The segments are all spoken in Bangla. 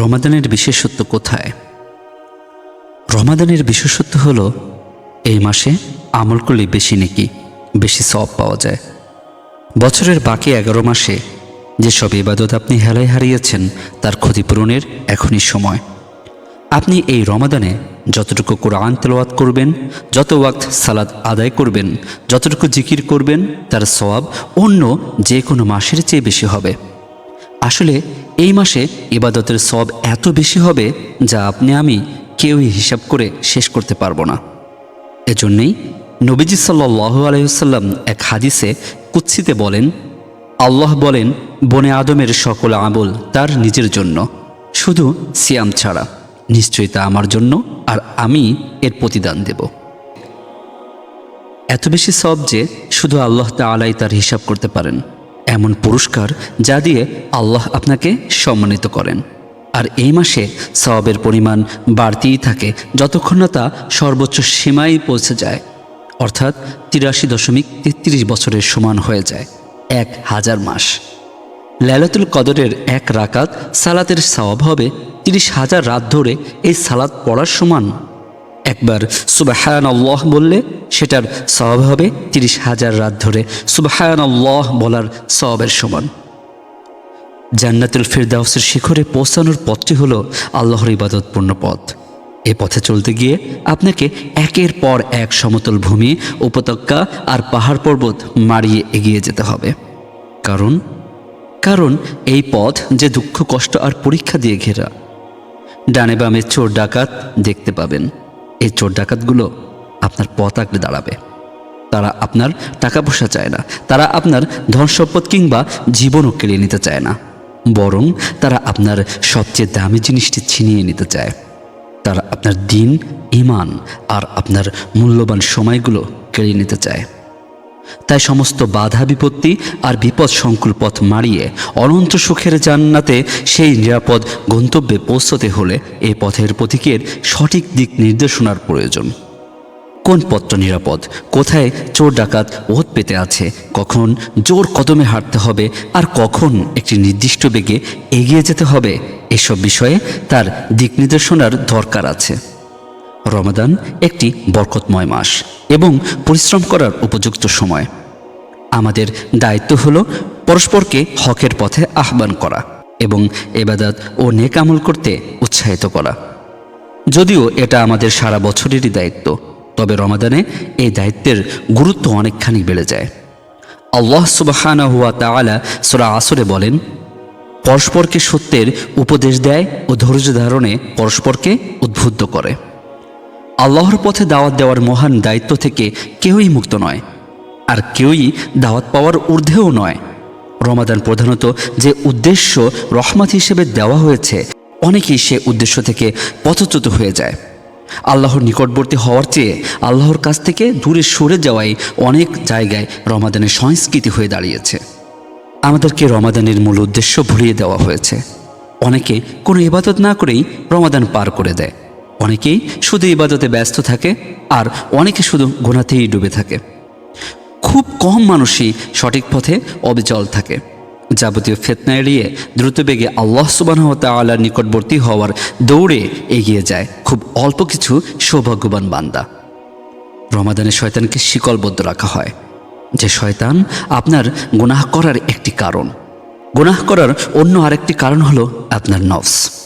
রমাদানের বিশেষত্ব কোথায়? রমাদানের বিশেষত্ব হল, এই মাসে আমল করলে বেশি নেকি, বেশি সব পাওয়া যায়। বছরের বাকি এগারো মাসে যেসব ইবাদত আপনি হেলায় হারিয়েছেন, তার ক্ষতিপূরণের এখনই সময়। আপনি এই রমাদানে যতটুকু কোরআন তেলাওয়াত করবেন, যত ওয়াক্ত সালাদ আদায় করবেন, যতটুকু জিকির করবেন, তার সওয়াব অন্য যে কোনো মাসের চেয়ে বেশি হবে। আসলে এই মাসে ইবাদতের সব এত বেশি হবে যা আপনি, আমি কেউই হিসাব করে শেষ করতে পারব না। এজন্যই নবীজি সাল্লাহ আলহিসাল্লাম এক হাদিসে কুৎসিতে বলেন, আল্লাহ বলেন, বনে আদমের সকল আমল তার নিজের জন্য, শুধু সিয়াম ছাড়া। নিশ্চয়ই তা আমার জন্য আর আমি এর প্রতিদান দেব। এত বেশি সব যে শুধু আল্লাহ তালাই তার হিসাব করতে পারেন। এমন পুরস্কার যা দিয়ে আল্লাহ আপনাকে সম্মানিত করেন। আর এই মাসে সওয়াবের পরিমাণ বাড়তেই থাকে যতক্ষণ না তা সর্বোচ্চ সীমায় পৌঁছে যায়। অর্থাৎ তিরাশি দশমিক তেত্রিশ বছরের সমান হয়ে যায় এক হাজার মাস। লাইলাতুল কদরের এক রাকাত সালাতের সওয়াব হবে তিরিশ হাজার রাত ধরে এই সালাত পড়ার সমান একবার সুবাহায়ন আল্লাহ বললে সেটার সওয়াব হবে তিরিশ হাজার রাত ধরে। সুবাহায়ন আল্লাহ বলার সওয়াবের সমান। জান্নাতুল ফিরদাউসের শিখরে পৌঁছানোর পথটি হলো আল্লাহর ইবাদতপূর্ণ পথ। এ পথে চলতে গিয়ে আপনাকে একের পর এক সমতল ভূমি, উপত্যকা আর পাহাড় পর্বত মারিয়ে এগিয়ে যেতে হবে। কারণ কারণ এই পথ যে দুঃখ, কষ্ট আর পরীক্ষা দিয়ে ঘেরা। ডানে বামে চোর ডাকাত দেখতে পাবেন। এই চোর ডাকাতগুলো আপনার পথ আঁকড়ে দাঁড়াবে। তারা আপনার টাকা পয়সা চায় না। তারা আপনার ধন সম্পদ কিংবা জীবনও কেড়ে নিতে চায় না। বরং তারা আপনার সবচেয়ে দামি জিনিসটি ছিনিয়ে নিতে চায়। তারা আপনার দিন ইমান আর আপনার মূল্যবান সময়গুলো কেড়ে নিতে চায়। তাই সমস্ত বাধা বিপত্তি আর বিপদ সংকুল পথ মারিয়ে অনন্ত সুখের জান্নাতে সেই নিরাপদ গন্তব্যে পৌঁছতে হলে এ পথের প্রতীকের সঠিক দিক নির্দেশনার প্রয়োজন। কোন পথটা নিরাপদ? কোথায় চোর ডাকাত ওত পেতে আছে? কখন জোর কদমে হাঁটতে হবে? আর কখন একটি নির্দিষ্ট বেগে এগিয়ে যেতে হবে? এসব বিষয়ে তার দিক নির্দেশনার দরকার আছে। রমাদান একটি বরকতময় মাস এবং পরিশ্রম করার উপযুক্ত সময়। আমাদের দায়িত্ব হল পরস্পরকে হকের পথে আহ্বান করা এবং এবাদাত ও নেকামল করতে উৎসাহিত করা। যদিও এটা আমাদের সারা বছরেরই দায়িত্ব, তবে রমাদানে এই দায়িত্বের গুরুত্ব অনেকখানি বেড়ে যায়। আল্লাহ সুবাহানা হুয়া তাআলা সোরা আসরে বলেন, পরস্পরকে সত্যের উপদেশ দেয় ও ধৈর্য ধারণে পরস্পরকে উদ্বুদ্ধ করে। আল্লাহর পথে দাওয়াত দেওয়ার মহান দায়িত্ব থেকে কেউই মুক্ত নয়, আর কেউই দাওয়াত পাওয়ার ঊর্ধ্বেও নয়। রমাদান প্রধানত যে উদ্দেশ্য রহমত হিসেবে দেওয়া হয়েছে, অনেকেই সে উদ্দেশ্য থেকে পথচ্যুত হয়ে যায়। আল্লাহর নিকটবর্তী হওয়ার চেয়ে আল্লাহর কাছ থেকে দূরে সরে যাওয়াই অনেক জায়গায় রমাদানের সংস্কৃতি হয়ে দাঁড়িয়েছে। আমাদেরকে রমাদানের মূল উদ্দেশ্য ভুলিয়ে দেওয়া হয়েছে। অনেকে কোনো ইবাদত না করেই রমাদান পার করে দেয়। অনেকেই শুধু ইবাদতে ব্যস্ত থাকে আর অনেকে শুধু গোনাতেই ডুবে থাকে। খুব কম মানুষই সঠিক পথে অবিচল থাকে। যাবতীয় ফেতনা এড়িয়ে দ্রুত বেগে আল্লাহ সুবাহ তাল্লার নিকটবর্তী হওয়ার দৌড়ে এগিয়ে যায় খুব অল্প কিছু সৌভাগ্যবান বান্দা। রমাদানে শয়তানকে শিকলবদ্ধ রাখা হয়। যে শয়তান আপনার গুনাহ করার একটি কারণ। গুনাহ করার অন্য আরেকটি কারণ হলো আপনার নফস।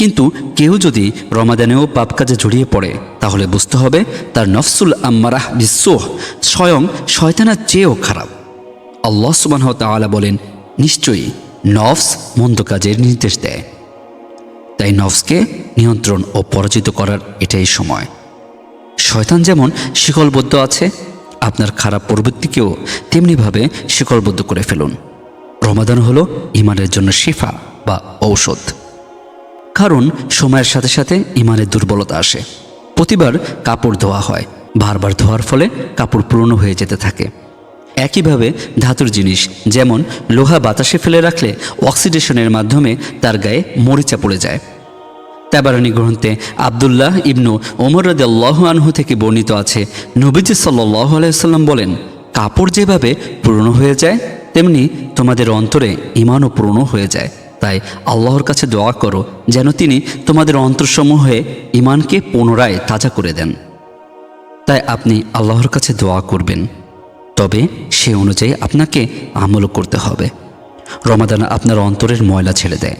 কিন্তু কেউ যদি রমাদানেও পাপ কাজে জড়িয়ে পড়ে, তাহলে বুঝতে হবে তার নফসুল আম্মারাহ বিশ্ব স্বয়ং শয়তানের চেয়েও খারাপ। আল্লাহ সুবাহ তাআলা বলেন, নিশ্চয়ই নফস মন্দ কাজের নির্দেশ দেয়। তাই নফসকে নিয়ন্ত্রণ ও পরাজিত করার এটাই সময়। শয়তান যেমন শিকলবদ্ধ আছে, আপনার খারাপ প্রবৃত্তিকেও তেমনিভাবে শিকলবদ্ধ করে ফেলুন। রমাদান হলো ইমানের জন্য শিফা বা ঔষধ। কারণ সময়ের সাথে সাথে ইমানের দুর্বলতা আসে। প্রতিবার কাপড় ধোয়া হয়। বারবার ধোয়ার ফলে কাপড় পুরনো হয়ে যেতে থাকে। একইভাবে ধাতুর জিনিস, যেমন লোহা বাতাসে ফেলে রাখলে অক্সিডেশনের মাধ্যমে তার গায়ে মরিচা পড়ে যায়। তাবারানি গ্রন্থে আবদুল্লাহ ইবনু ওমর রদ আল্লাহ আনহু থেকে বর্ণিত আছে, নবীজি সাল্লাহ আলাইসাল্লাম বলেন, কাপড় যেভাবে পুরনো হয়ে যায়, তেমনি তোমাদের অন্তরে ইমানও পুরনো হয়ে যায়। তাই আল্লাহর কাছে দোয়া করো যেন তিনি তোমাদের অন্তরসমূহে ইমানকে পুনরায় তাজা করে দেন। তাই আপনি আল্লাহর কাছে দোয়া করবেন। তবে সে অনুযায়ী আপনাকে আমল করতে হবে। রমাদান আপনার অন্তরের ময়লা ছেড়ে দেয়।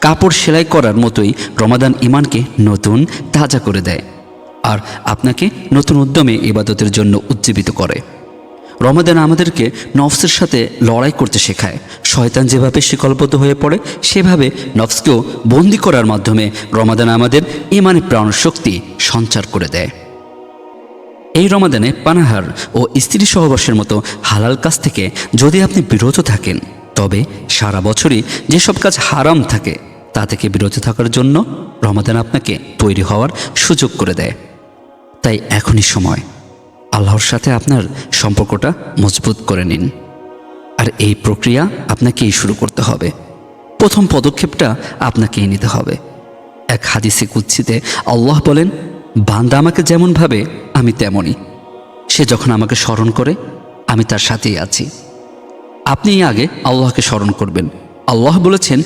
কাপড় সেলাই করার মতোই রমাদান ইমানকে নতুন, তাজা করে দেয়। আর আপনাকে নতুন উদ্যমে ইবাদতের জন্য উজ্জীবিত করে। রমাদান আমাদেরকে নফসের সাথে লড়াই করতে শেখায়। শয়তান যেভাবে শিকলবদ্ধ হয়ে পড়ে, সেভাবে নফসকেও বন্দি করার মাধ্যমে রমাদান আমাদের ইমানে প্রাণ শক্তি সঞ্চার করে দেয়। এই রমাদানে পানাহার ও স্ত্রী সহবাসের মতো হালাল কাজ থেকে যদি আপনি বিরত থাকেন, তবে সারা বছরই যেসব কাজ হারাম থাকে, তা থেকে বিরত থাকার জন্য রমাদান আপনাকে তৈরি হওয়ার সুযোগ করে দেয়। তাই এখনই সময়। আল্লাহর সাথে আপনার সম্পর্কটা মজবুত করে নিন। আর এই প্রক্রিয়া আপনাকেই শুরু করতে হবে। প্রথম পদক্ষেপটা আপনাকেই নিতে হবে। এক হাদিসে কুচ্ছিতে আল্লাহ বলেন, বান্দা আমাকে যেমন ভাবে, আমি তেমনই। সে যখন আমাকে স্মরণ করে, আমি তার সাথেই আছি। আপনি আগে আল্লাহকে স্মরণ করবেন। আল্লাহ বলেছেন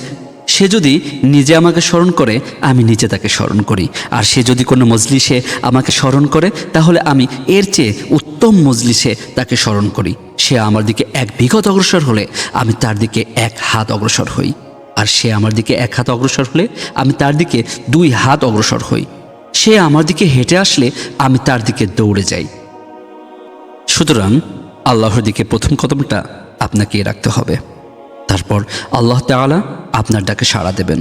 সে যদি নিজে আমাকে স্মরণ করে, আমি নিজে তাকে স্মরণ করি। আর সে যদি কোনো মজলিসে আমাকে স্মরণ করে, তাহলে আমি এর চেয়ে উত্তম মজলিসে তাকে স্মরণ করি। সে আমার দিকে এক বিগত অগ্রসর হলে, আমি তার দিকে এক হাত অগ্রসর হই। আর সে আমার দিকে এক হাত অগ্রসর হলে, আমি তার দিকে দুই হাত অগ্রসর হই। সে আমার দিকে হেঁটে আসলে, আমি তার দিকে দৌড়ে যাই। সুতরাং আল্লাহর দিকে প্রথম কদমটা আপনাকে রাখতে হবে। তারপর আল্লাহ তাআলা আপনার ডাকে সাড়া দেবেন।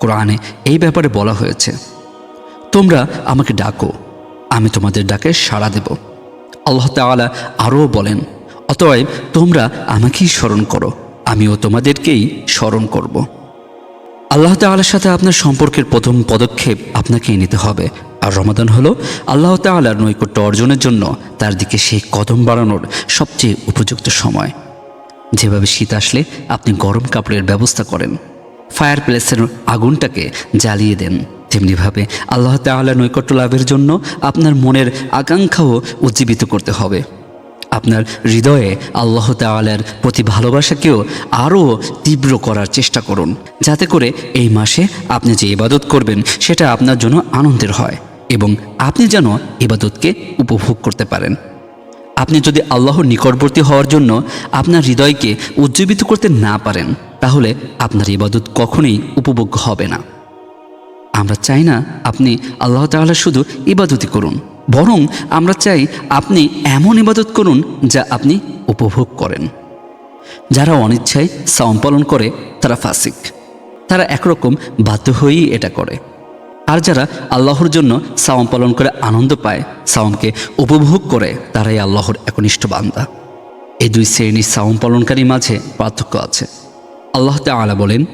কোরআনে এই ব্যাপারে বলা হয়েছে, তোমরা আমাকে ডাকো, আমি তোমাদের ডাকে সাড়া দেব। আল্লাহ তাআলা আরও বলেন, অতএব তোমরা আমাকেই স্মরণ করো, আমিও তোমাদেরকেই স্মরণ করব। আল্লাহ তাআলার সাথে আপনার সম্পর্কের প্রথম পদক্ষেপ আপনাকেই নিতে হবে। আর রমাদান হলো আল্লাহ তাআলার নৈকট্য অর্জনের জন্য তার দিকে সেই কদম বাড়ানোর সবচেয়ে উপযুক্ত সময়। যেভাবে শীত আসলে আপনি গরম কাপড়ের ব্যবস্থা করেন। ফায়ার প্লেসের আগুনটাকে জ্বালিয়ে দেন। তেমনিভাবে আল্লাহ তাআলা নৈকট্য লাভের জন্য আপনার মনের আকাঙ্ক্ষাও উজ্জীবিত করতে হবে। আপনার হৃদয়ে আল্লাহ তাআলার প্রতি ভালোবাসাকেও আরও তীব্র করার চেষ্টা করুন। যাতে করে এই মাসে আপনি যে ইবাদত করবেন, সেটা আপনার জন্য আনন্দের হয় এবং আপনি যেন ইবাদতকে উপভোগ করতে পারেন। আপনি যদি আল্লাহর নিকটবর্তী হওয়ার জন্য আপনার হৃদয়কে উজ্জীবিত করতে না পারেন, তাহলে আপনার ইবাদত কখনোই উপভোগ্য হবে না। আমরা চাই না আপনি আল্লাহ তাআলা শুধু ইবাদতই করুন, বরং আমরা চাই আপনি এমন ইবাদত করুন যা আপনি উপভোগ করেন। যারা অনিচ্ছায় সাওম পালন করে, তারা ফাসিক। তারা একরকম বাধ্য হয়েই এটা করে। আর যারা আল্লাহর জন্য সাওম পালন করে আনন্দ পায় সাওমকে উপভোগ করে, তারাই আল্লাহর একনিষ্ঠ বান্দা। এই দুই শ্রেণির সাওম পালনকারী মাঝে পার্থক্য আছে। আল্লাহ তাআলা বলেন,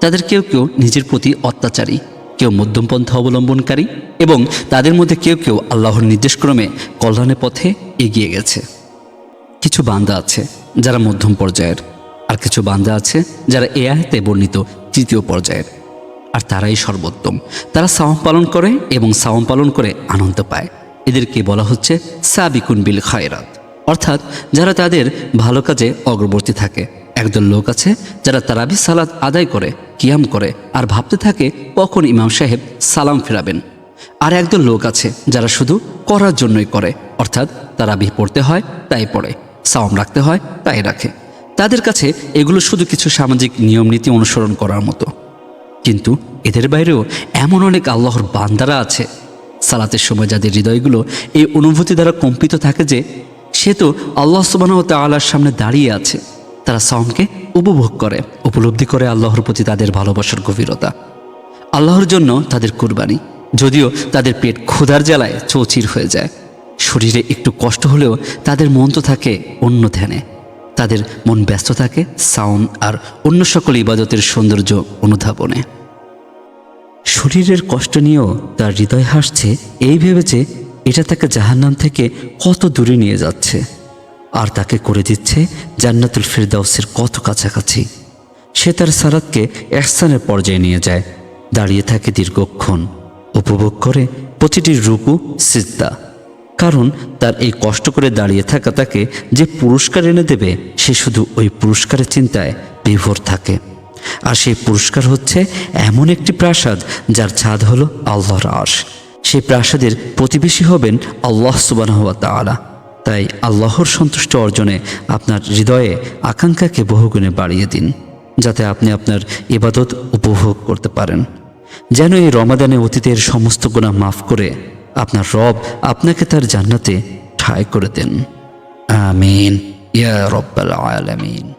তাদের কেউ কেউ নিজের প্রতি অত্যাচারী, কেউ মধ্যমপন্থা অবলম্বনকারী এবং তাদের মধ্যে কেউ কেউ আল্লাহর নির্দেশক্রমে কল্যাণের পথে এগিয়ে গেছে। কিছু বান্দা আছে যারা মধ্যম পর্যায়ের, আর কিছু বান্দা আছে যারা এ আয়তে বর্ণিত তৃতীয় পর্যায়ের। আর তারাই সর্বোত্তম। তারা সাওম পালন করে এবং সাওম পালন করে আনন্দ পায়। এদেরকে বলা হচ্ছে সাবিকুন বিল খায়রাত। অর্থাৎ যারা তাদের ভালো কাজে অগ্রবর্তী থাকে। একদল লোক আছে যারা তারাবি সালাত আদায় করে, কিয়াম করে আর ভাবতে থাকে কখন ইমাম সাহেব সালাম ফেরাবেন। আর একদল লোক আছে যারা শুধু করার জন্যই করে, অর্থাৎ তারাবি পড়তে হয় তাই পড়ে সাওম রাখতে হয় তাই রাখে। তাদের কাছে এগুলো শুধু কিছু সামাজিক নিয়ম নীতি অনুসরণ করার মতো। কিন্তু এদের বাইরেও এমন অনেক আল্লাহর বান্দারা আছে। সালাতের সময় যাদের হৃদয়গুলো এই অনুভূতি দ্বারা কম্পিত থাকে যে সে তো আল্লাহ সুবাহ তাল্লার সামনে দাঁড়িয়ে আছে। তারা সাওমকে উপভোগ করে, উপলব্ধি করে আল্লাহর প্রতি তাদের ভালোবাসার গভীরতা। আল্লাহর জন্য তাদের কুরবানি, যদিও তাদের পেট ক্ষুধার জ্বালায় চৌচির হয়ে যায়। শরীরে একটু কষ্ট হলেও তাদের মন তো থাকে অন্য ধ্যানে। তাদের মন ব্যস্ত থাকে, সাউন্ড আর অন্য সকল ইবাদতের সৌন্দর্য অনুধাবনে। শরীরের কষ্ট নিয়েও তার হৃদয় হাসছে, এই ভেবেছে এটা তাকে জাহান্নাম থেকে কত দূরে নিয়ে যাচ্ছে। আর তাকে করে দিচ্ছে জান্নাতুল ফিরদাউসের কত কাছাকাছি। সে তার সারাতকে এহসানের পর্যায়ে নিয়ে যায়, দাঁড়িয়ে থাকে দীর্ঘক্ষণ, উপভোগ করে প্রতিটি রুকু সিদ্দা কারণ তার এই কষ্ট করে দাঁড়িয়ে থাকা তাকে যে পুরস্কার এনে দেবে, সে শুধু ওই পুরস্কারের চিন্তায় বিভোর থাকে। আর সেই পুরস্কার হচ্ছে এমন একটি প্রাসাদ যার ছাদ হলো আল্লাহর আশ সেই প্রাসাদের প্রতিবেশী হবেন আল্লাহ সুবাহ তাআলা। তাই আল্লাহর সন্তুষ্ট অর্জনে আপনার হৃদয়ে আকাঙ্ক্ষাকে বহুগুণে বাড়িয়ে দিন, যাতে আপনি আপনার ইবাদত উপভোগ করতে পারেন। যেন এই রমাদানে অতীতের সমস্ত গুণা মাফ করে আপনার রব আপনাকে তার জান্নাতে ঠাই করে দেন। আমিন। ইয়া রব্বাল আলামিন।